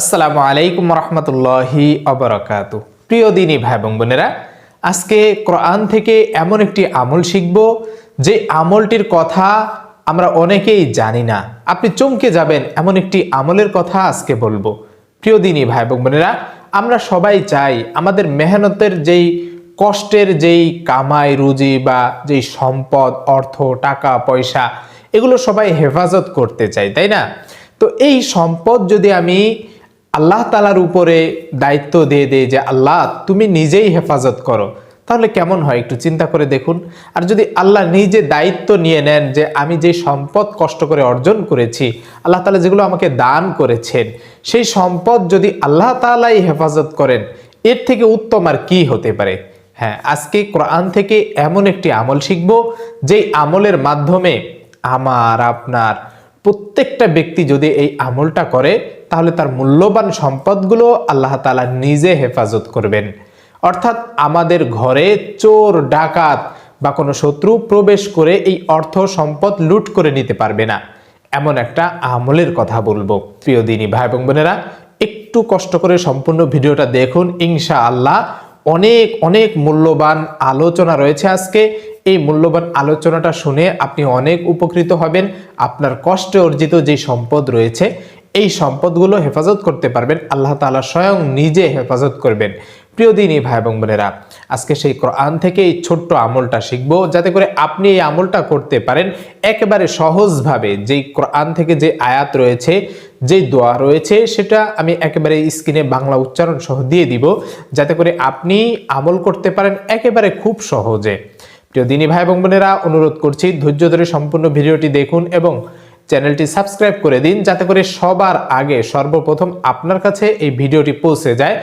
আসসালামু আলাইকুম রহমতুল্লাহি অবরাকাত। প্রিয় দিনী ভাই বোন বোনেরা, আজকে কোরআন থেকে এমন একটি আমল শিখব, যে আমলটির কথা আমরা অনেকেই জানি না। আপনি চমকে যাবেন এমন একটি আমলের কথা আজকে বলব। প্রিয় দিনী ভাই বোন বোনেরা, আমরা সবাই চাই আমাদের মেহনতের যেই কষ্টের যেই কামাই, রুজি বা যেই সম্পদ, অর্থ, টাকা, পয়সা, এগুলো সবাই হেফাজত করতে চাই, তাই না? তো এই সম্পদ যদি আমি আল্লাহ তালার উপরে দায়িত্ব দিয়ে দেয় যে, আল্লাহ, তুমি নিজেই হেফাজত করো। তাহলে কেমন হয়? একটু চিন্তা করে দেখুন। আর যদি আল্লাহ নিজে দায়িত্ব নিয়ে নেন যে, আমি যে সম্পদ কষ্ট করে অর্জন করেছি, আল্লাহ তালা যেগুলো আমাকে দান করেছেন, সেই সম্পদ যদি আল্লাহ তালাই হেফাজত করেন, এর থেকে উত্তম আর কি হতে পারে? হ্যাঁ আজকে কোরআন থেকে এমন একটি আমল শিখব, যেই আমলের মাধ্যমে আমার, আপনার প্রত্যেকটা ব্যক্তি যদি এই আমলটা করে তাহলে তার মূল্যবান সম্পদগুলো আল্লাহ তালা নিজে হেফাজত করবেন। অর্থাৎ আমাদের ঘরে চোর, ডাকাত বা কোনো শত্রু প্রবেশ করে এই অর্থ সম্পদ লুট করে নিতে পারবে না। এমন একটা আমলের কথা বলব। প্রিয় দিনী ভাই এবং বোনেরা, একটু কষ্ট করে সম্পূর্ণ ভিডিওটা দেখুন ইনশা আল্লাহ অনেক অনেক মূল্যবান আলোচনা রয়েছে আজকে। এই মূল্যবান আলোচনাটা শুনে আপনি অনেক উপকৃত হবেন। আপনার কষ্টে অর্জিত যে সম্পদ রয়েছে এই সম্পদগুলো হেফাজত করতে পারবেন, আল্লাহ তাআলা স্বয়ং নিজে হেফাজত করবেন। প্রিয় দিনী ভাই এবং বোনেরা, আজকে সেই কোরআন থেকে এই ছোট্ট আমলটা শিখব, যাতে করে আপনি এই আমলটা করতে পারেন একেবারে সহজভাবে। যেই কোরআন থেকে যে আয়াত রয়েছে যে দোয়া রয়েছে, সেটা আমি একেবারে স্ক্রিনে বাংলা উচ্চারণ সহ দিয়ে দিব, যাতে করে আপনি আমল করতে পারেন একেবারে খুব সহজে। প্রিয় দিনী ভাই এবং বোনেরা, অনুরোধ করছি, ধৈর্য ধরে সম্পূর্ণ ভিডিওটি দেখুন এবং চ্যানেলটি সাবস্ক্রাইব করে দিন যাতে করে সবার আগে সর্বপ্রথম আপনার কাছে এই ভিডিওটি পৌঁছে যায়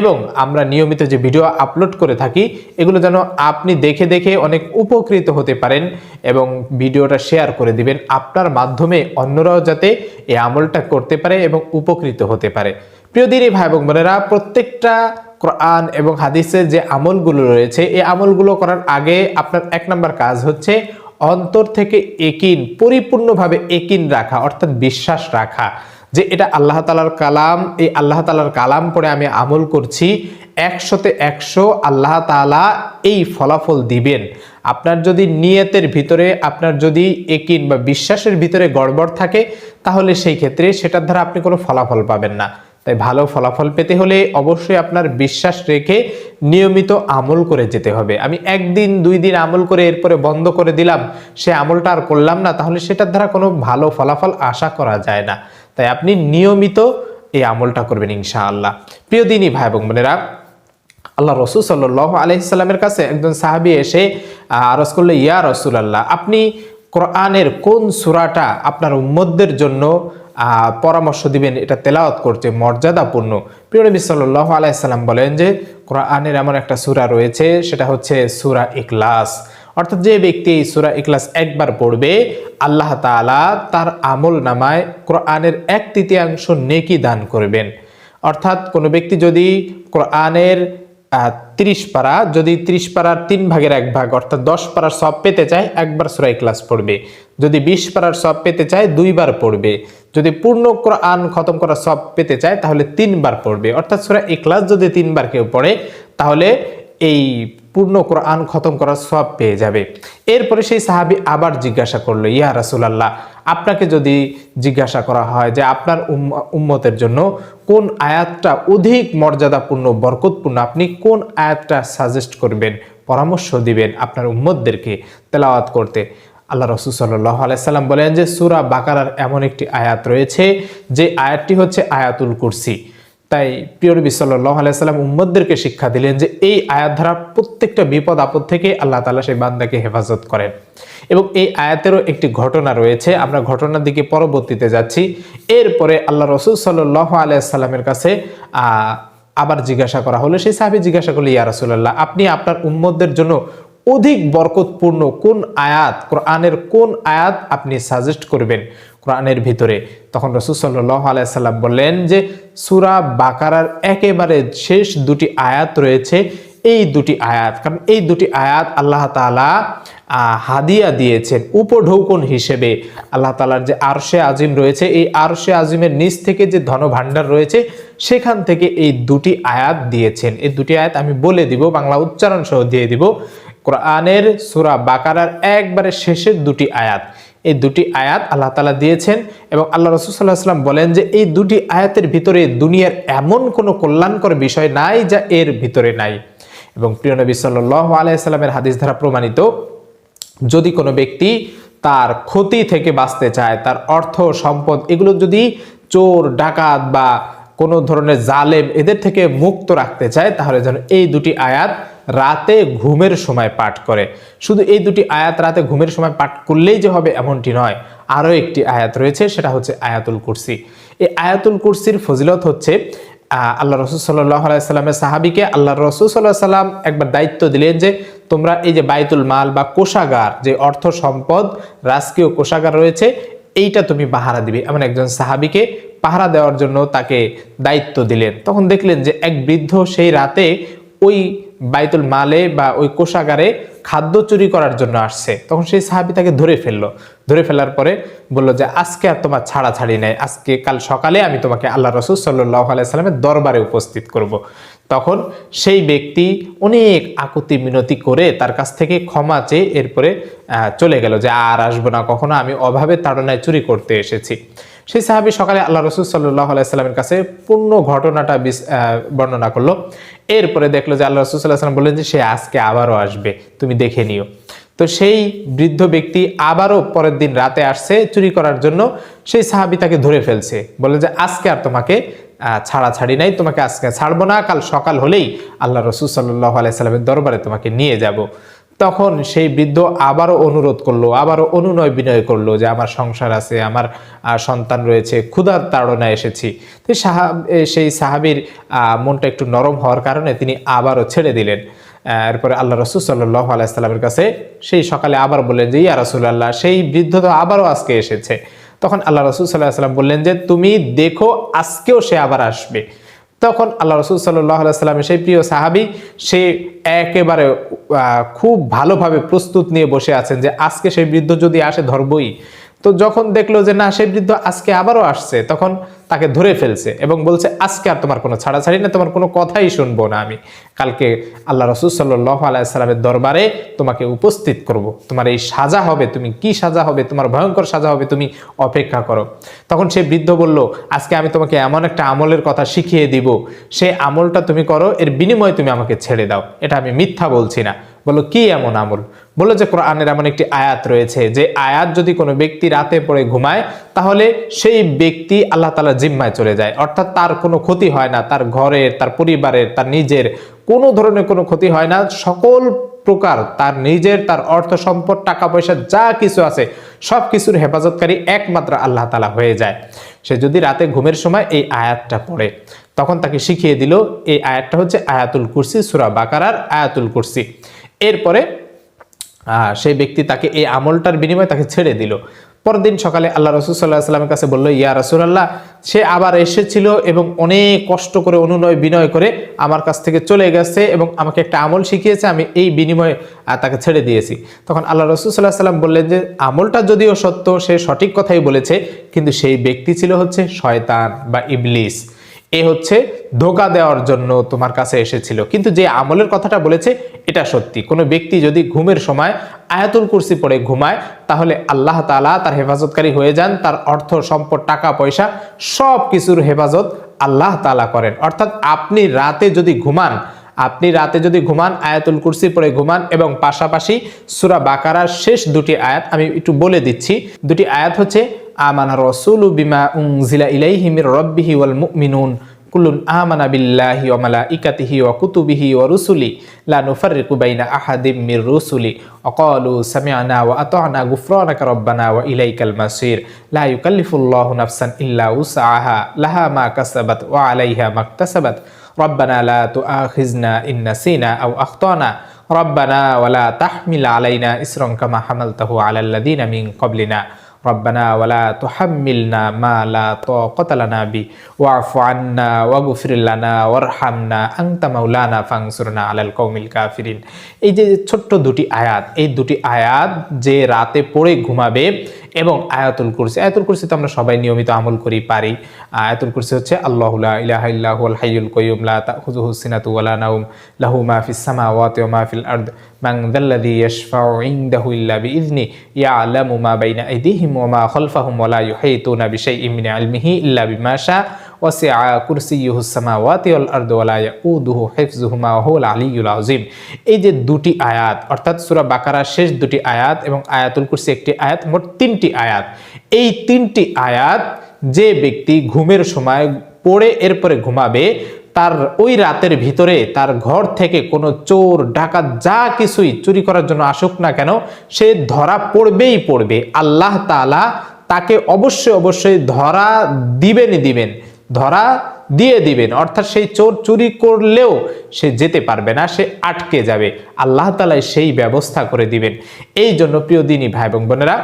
এবং আমরা নিয়মিত যে ভিডিও আপলোড করে থাকি, এগুলো যেন আপনি দেখে দেখে অনেক উপকৃত হতে পারেন এবং ভিডিওটা শেয়ার করে দিবেন আপনার মাধ্যমে অন্যরাও যাতে এই আমলটা করতে পারে এবং উপকৃত হতে পারে। প্রিয় দিনী ভাই এবং বোনেরা, প্রত্যেকটা কোরআন এবং হাদিসের যে আমলগুলো রয়েছে, এই আমলগুলো করার আগে আপনার এক নম্বর কাজ হচ্ছে অন্তর থেকে একিন, পরিপূর্ণভাবে একিন রাখা, অর্থাৎ বিশ্বাস রাখা, যে এটা আল্লাহ তালার কালাম, এই আল্লাহ তালার কালাম পড়ে আমি আমল করছি, একশোতে একশো আল্লাহ তালা এই ফলাফল দিবেন। আপনার যদি নিয়তের ভিতরে, আপনার যদি একিন বা বিশ্বাসের ভিতরে গড়বড় থাকে, তাহলে সেই ক্ষেত্রে সেটার দ্বারা আপনি কোনো ফলাফল পাবেন না। তাই ভালো ফলাফল পেতে হলে অবশ্যই আপনার বিশ্বাস রেখে নিয়মিত আমল করে যেতে হবে। আমি একদিন, দুই দিন আমল করে এরপরে বন্ধ করে দিলাম, সে আমলটা আর করলাম না, তাহলে সেটার দ্বারা কোনো ভালো ফলাফল আশা করা যায় না। তাই আপনি নিয়মিত এই আমলটা করবেন ইনশাআল্লাহ। প্রিয় দিনই ভাই এবং বোনেরা, আল্লাহ রসুল সাল্লাহ আলহিসাল্লামের কাছে একজন সাহাবি এসে আরজ করল, ইয়া রসুল আল্লাহ আপনি কোরআনের কোন সুরাটা আপনার উম্মদদের জন্য পরামর্শ দিবেন, এটা তেলাওয়াত করতে মর্যাদাপূর্ণ। প্রিয় নবী সাল্লাহ আলাইসাল্লাম বলেন যে, কোরআনের এমন একটা সুরা রয়েছে, সেটা হচ্ছে সুরা ইখলাস। অর্থাৎ যে ব্যক্তি এই সূরা ইখলাস একবার পড়বে, আল্লাহ তাআলা তার আমল নামায় কোরআনের এক তৃতীয়াংশ নেকি দান করবেন। অর্থাৎ কোনো ব্যক্তি যদি কোরআনের তিরিশ পারা, যদি তিরিশ পারার তিন ভাগের এক ভাগ, অর্থাৎ দশ পারার সব পেতে চায়, একবার সুরাই ক্লাস পড়বে। যদি বিশ পারার সব পেতে চায়, দুইবার পড়বে। যদি পূর্ণ কোরআন খতম করা সব পেতে চায়, তাহলে তিনবার পড়বে। অর্থাৎ সুরা ইখলাস যদি তিনবার কেউ পড়ে, তাহলে এই পূর্ণ কোরআন খতম করার সব পেয়ে যাবে। এরপরে সেই সাহাবি আবার জিজ্ঞাসা করল, ইয়া রাসুলাল্লাহ, আপনাকে যদি জিজ্ঞাসা করা হয় যে আপনার উম্ম- উম্মতের জন্য কোন আয়াতটা অধিক মর্যাদাপূর্ণ, বরকতপূর্ণ, আপনি কোন আয়াতটা সাজেস্ট করবেন, পরামর্শ দিবেন আপনার উম্মতদেরকে তেলাওয়াত করতে? আল্লাহ রসুল সাল্লাহ আলাইসাল্লাম বলেন যে সুরা বাকারার এমন একটি আয়াত রয়েছে যে আয়াতটি হচ্ছে আয়াতুল কুরসি। তাই প্রিয় নবী সাল্লাহ আলাইসাল্লাম উম্মদদেরকে শিক্ষা দিলেন যে এই আয়াত ধারা প্রত্যেকটা বিপদ আপদ থেকে আল্লাহ তালা সেই বান্দাকে হেফাজত করেন। এবং এই আয়াতেরও একটি ঘটনা রয়েছে, আমরা ঘটনার দিকে পরবর্তীতে যাচ্ছি। এরপরে আল্লাহ রসুল সাল্লাহ আলাইসাল্লামের কাছে আবার জিজ্ঞাসা করা হলো, সেই সাহাবি জিজ্ঞাসা করল, ইয়া রাসূলুল্লাহ, আপনি আপনার উম্মদদের জন্য অধিক বরকতপূর্ণ কোন আয়াত, কোরআনের কোন আয়াত আপনি সাজেস্ট করবেন কোরআনের ভিতরে? তখন রসুল সাল্লাহ আলাইসাল্লাম বললেন যে, সুরা বাকারার একেবারে শেষ দুটি আয়াত রয়েছে। এই দুটি আয়াত, কারণ এই দুটি আয়াত আল্লাহ তালা হাদিয়া দিয়েছেন উপঢৌকন হিসেবে। আল্লাহ তালার যে আরশে আজিম রয়েছে, এই আরশে আজিমের নিচ থেকে যে ধনভাণ্ডার রয়েছে, সেখান থেকে এই দুটি আয়াত দিয়েছেন। এই দুটি আয়াত আমি বলে দিব, বাংলা উচ্চারণ সহ দিয়ে দিব। কোরআনের সুরা বাকারার একবারে শেষের দুটি আয়াত। এই দুটি আয়াত আল্লাহ তালা দিয়েছেন এবং আল্লাহ রসুল্লাহ সাল্লাম বলেন যে এই দুটি আয়াতের ভিতরে দুনিয়ার এমন কোনো কল্যাণকর বিষয় নাই যা এর ভিতরে নাই। এবং প্রিয় নবী সাল্লাহ আলাইসাল্লামের হাদিস দ্বারা প্রমাণিত, যদি কোনো ব্যক্তি তার ক্ষতি থেকে বাঁচতে চায়, তার অর্থ, সম্পদ, এগুলো যদি চোর, ডাকাত বা কোনো ধরনের জালেম এদের থেকে মুক্ত রাখতে চায়, তাহলে যেন এই দুটি আয়াত রাতে ঘুমের সময় পাঠ করে। শুধু এই দুটি আয়াত রাতে ঘুমের সময় পাঠ করলেই যে হবে এমনটি নয়। আরও একটি আয়াত রয়েছে, সেটা হচ্ছে আয়াতুল কুরসি। এই আয়াতুল কুরসির ফজিলত হচ্ছে আল্লাহ রসুল সাল্লাহ আলাইসাল্লামের সাহাবিকে আল্লাহ রসুল সাল্লাহ সাল্লাম একবার দায়িত্ব দিলেন যে, তোমরা এই যে বাইতুল মাল বা কোষাগার, যে অর্থ সম্পদ, রাজকীয় কোষাগার রয়েছে, এইটা তুমি পাহারা দিবে। এমন একজন সাহাবিকে পাহারা দেওয়ার জন্য তাকে দায়িত্ব দিলেন। তখন দেখলেন যে এক বৃদ্ধ সেই রাতে ওই বাইতুল মালে বা ওই কোষাগারে খাদ্য চুরি করার জন্য আসছে। তখন সেই সাহাবি তাকে ধরে ফেলল। ধরে ফেলার পরে বলল যে, আজকে আর তোমার ছাড়া ছাড়ি নেই। আজকে কাল সকালে আমি তোমাকে আল্লাহ রসুল সাল্লাহ আলাইসাল্লামের দরবারে উপস্থিত করব। তখন সেই ব্যক্তি অনেক আকুতি মিনতি করে তার কাছ থেকে ক্ষমা চেয়ে এরপরে চলে গেল যে, আর আসব না। কখনো আমি অভাবে তাড়নায় চুরি করতে এসেছি। সেই সাহাবি সকালে আল্লাহ রসুল সাল্লাহ আলাইস্লামের কাছে পূর্ণ ঘটনাটা বর্ণনা করল। এরপরে দেখল যে আল্লাহ রসুল সাল্লাহ সাল্লাম বললেন যে সে আজকে আবারও আসবে, তুমি দেখে নিও। তো সেই বৃদ্ধ ব্যক্তি আবারও পরের দিন রাতে আসছে চুরি করার জন্য। সেই সাহাবি তাকে ধরে ফেলছে, বলে যে আজকে আর তোমাকে ছাড়া ছাড়ি নাই, তোমাকে আজকে ছাড়বো না, কাল সকাল হলেই আল্লাহ রসুল সাল্লাহ আলাইসাল্লামের দরবারে তোমাকে নিয়ে যাব। তখন সেই বৃদ্ধ আবারও অনুরোধ করল, আবারও অনুনয় বিনয় করল যে আমার সংসার আছে, আমার সন্তান রয়েছে, ক্ষুধার তাড়না এসেছি। তো সাহা সেই সাহাবির মনটা একটু নরম হওয়ার কারণে তিনি আবারও ছেড়ে দিলেন। এরপরে আল্লাহ রসুল সাল্লাহ আলাইসাল্লামের কাছে সেই সকালে আবার বললেন যে, ইয়া রসুল্লাহ সেই বৃদ্ধ তো আবারও আজকে এসেছে। তখন আল্লাহ রসুল সাল্লাহ সাল্লাম বললেন যে, তুমি দেখো আজকেও সে আবার আসবে। তখন আল্লাহ রসুল সাল্লাহ সাল্লামের সেই প্রিয় সাহাবি, সে একেবারে খুব ভালোভাবে প্রস্তুত নিয়ে বসে আছেন যে আজকে সেই বৃদ্ধ যদি আসে ধরবই। তো যখন দেখল যে না সেই বৃদ্ধ আজকে আবারও আসছে, তখন তাকে ধরে ফেলছে এবং বলছে, আজকে আর তোমার কোনো ছাড়াছাড়ি না তোমার কোনো কথাই শুনব না আমি। কালকে আল্লাহ রসুল সাল্লাহ আলাইসালামের দরবারে তোমাকে উপস্থিত করব। তোমার এই সাজা হবে, তুমি কি সাজা হবে, তোমার ভয়ঙ্কর সাজা হবে, তুমি অপেক্ষা করো। তখন সে বৃদ্ধ বলল, আজকে আমি তোমাকে এমন একটা আমলের কথা শিখিয়ে দিব। সে আমলটা তুমি করো, এর বিনিময়ে তুমি আমাকে ছেড়ে দাও। এটা আমি মিথ্যা বলছি না। বলো কি এমন আমল? বলো যে, কোরআনের এমন একটি আয়াত রয়েছে, যে আয়াত যদি কোনো ব্যক্তি রাতে পড়ে ঘুমায়, তাহলে সেই ব্যক্তি আল্লাহ তালা জিম্মায় চলে যায়। অর্থাৎ তার কোনো ক্ষতি হয় না, তার ঘরের, তার পরিবারের, তার নিজের, কোনো ধরনের কোনো ক্ষতি হয় না। সকল প্রকার তার নিজের, তার অর্থ সম্পদ, টাকা পয়সা, যা কিছু আছে, সব কিছুর হেফাজতকারী একমাত্র আল্লাহ তালা হয়ে যায়। সে যদি রাতে ঘুমের সময় এই আয়াতটা পড়ে, তখন তাকে শিখিয়ে দিল, এই আয়াতটা হচ্ছে আয়াতুল কুরসি, সুরা বাকারার আয়াতুল কুরসি। এরপরে সেই ব্যক্তি তাকে এই আমলটার বিনিময়ে তাকে ছেড়ে দিল। পরদিন সকালে আল্লাহ রসুল সাল্লাহ সাল্লামের কাছে বলল, ইয়া রসুল আল্লাহ সে আবার এসেছিল এবং অনেক কষ্ট করে, অনুনয় বিনয় করে আমার কাছ থেকে চলে গেছে এবং আমাকে একটা আমল শিখিয়েছে, আমি এই বিনিময়ে তাকে ছেড়ে দিয়েছি। তখন আল্লাহ রসুল সাল্লাহ সাল্লাম বললেন যে, আমলটা যদিও সত্য, সে সঠিক কথাই বলেছে, কিন্তু সেই ব্যক্তি ছিল হচ্ছে শয়তান বা ইবলিস। এ হচ্ছে ধোকা দেওয়ার জন্য তোমার কাছে এসেছিল। কিন্তু যে আমলের কথাটা বলেছে, এটা সত্যি। কোনো ব্যক্তি যদি ঘুমের সময় আয়াতুল কুরসি পড়ে ঘুমায়, তাহলে আল্লাহ তালা তার হেফাজতকারী হয়ে যান, তার অর্থ, সম্পদ, টাকা, পয়সা সব কিছুর হেফাজত আল্লাহ তালা করেন। অর্থাৎ আপনি রাতে যদি ঘুমান, আপনি রাতে যদি ঘুমান, আয়াতুল কুরসি পড়ে ঘুমান এবং পাশাপাশি সুরা বাকারার শেষ দুটি আয়াত, আমি একটু বলে দিচ্ছি। দুটি আয়াত হচ্ছে আমানা রসুল বিমা উংজিলা ইলাইহি মির রব্বিহি ওয়াল মুমিনুন কুলুন আমানা বিল্লাহি ওয়া মালাইকাতিহি ওয়া কুতুবিহি ওয়া রুসুলি লা নুফাররিকু বাইনা আহাদিম মির রুসুলি وقالوا سمعنا وأطعنا غفرانك ربنا وإليك المصير لا يكلف الله نفسا إلا وسعها لها ما كسبت وعليها ما اكتسبت ربنا لا تؤاخذنا إن نسينا أو أخطأنا ربنا ولا تحمل علينا إسرا كما حملته على الذين من قبلنا রব্বানা ওয়ালা তুহাম্মিলনা মা লা তাকাতা লানা বি, ওয়াফু আন্না ওয়াগফির লানা ওয়ারহামনা আনতা মাওলানা ফানসুরনা আলাল কওমিল কাফিরিন। এই যে ছোট্ট দুটি আয়াত, এই দুটি আয়াত যে রাতে পড়ে ঘুমাবে এবং আয়াতুল কুরসি। আয়াতুল কুরসি তো আমরা সবাই নিয়মিত আমল করি পারি। আয়াতুল কুরসি হচ্ছে আল্লাহুল্লাহ লা ইলাহা ইল্লাহুল হাইয়ুল কাইয়ুম, লা নাওম, লাহু ইল্লা বিইذনি ইল্লা ওয়াসিআ কুরসিয়ুহু সামাওয়াতি ওয়াল আরদ ওয়া লা ইয়াউদুহু হিফযুহুমা ওয়া হুয়াল আলিয়্যুল আযীম। এই যে দুটি আয়াত, অর্থাৎ সূরা বাকারার শেষ দুটি আয়াত এবং আয়াতুল কুরসি একটি আয়াত, মোট তিনটি আয়াত। এই তিনটি আয়াত যে ব্যক্তি ঘুমের সময় পড়ে এরপরে ঘুমাবে, তার ওই রাতের ভিতরে তার ঘর থেকে কোনো চোর, ডাকাত যা কিছুই চুরি করার জন্য আসুক না কেন, সে ধরা পড়বেই পড়বে। আল্লাহ তাআলা তাকে অবশ্যই অবশ্যই ধরা দিবেনই দিবেন। ধরা দিয়ে দিবেন। অর্থাৎ সেই চোর চুরি করলেও সে যেতে পারবে না, সে আটকে যাবে। আল্লাহ তালায় সেই ব্যবস্থা করে দিবেন। এই জন্য প্রিয় দিনী ভাই এবং বোনেরা,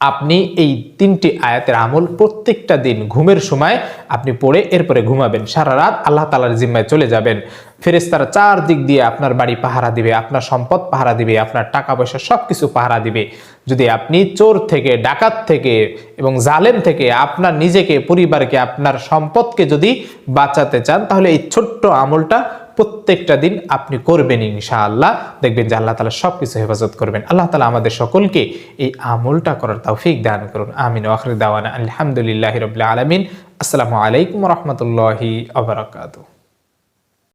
আপনি এই তিনটি আয়াতের আমল প্রত্যেকটা দিন ঘুমের সময় আপনি পড়ে এরপরে ঘুমাবেন। সারা রাত আল্লাহ তালার জিম্মায় চলে যাবেন। ফেরেস্তারা চার দিক দিয়ে আপনার বাড়ি পাহারা দিবে, আপনার সম্পদ পাহারা দিবে, আপনার টাকা পয়সা সব কিছু পাহারা দিবে। যদি আপনি চোর থেকে, ডাকাত থেকে এবং জালেম থেকে আপনার নিজেকে, পরিবারকে, আপনার সম্পদকে যদি বাঁচাতে চান, তাহলে এই ছোট্ট আমলটা প্রত্যেকটা দিন আপনি করবেন ইনশাআল্লাহ। দেখবেন যে আল্লাহ তালা সব কিছু হেফাজত করবেন। আল্লাহ তালা আমাদের সকলকে এই আমলটা করার তৌফিক দান করুন। আমিন। ওয়াখরি আলহামদুলিল্লাহ রবিল্লা আলমিন। আসসালামু আলাইকুম রহমতুল্লাহি আবরাকাতু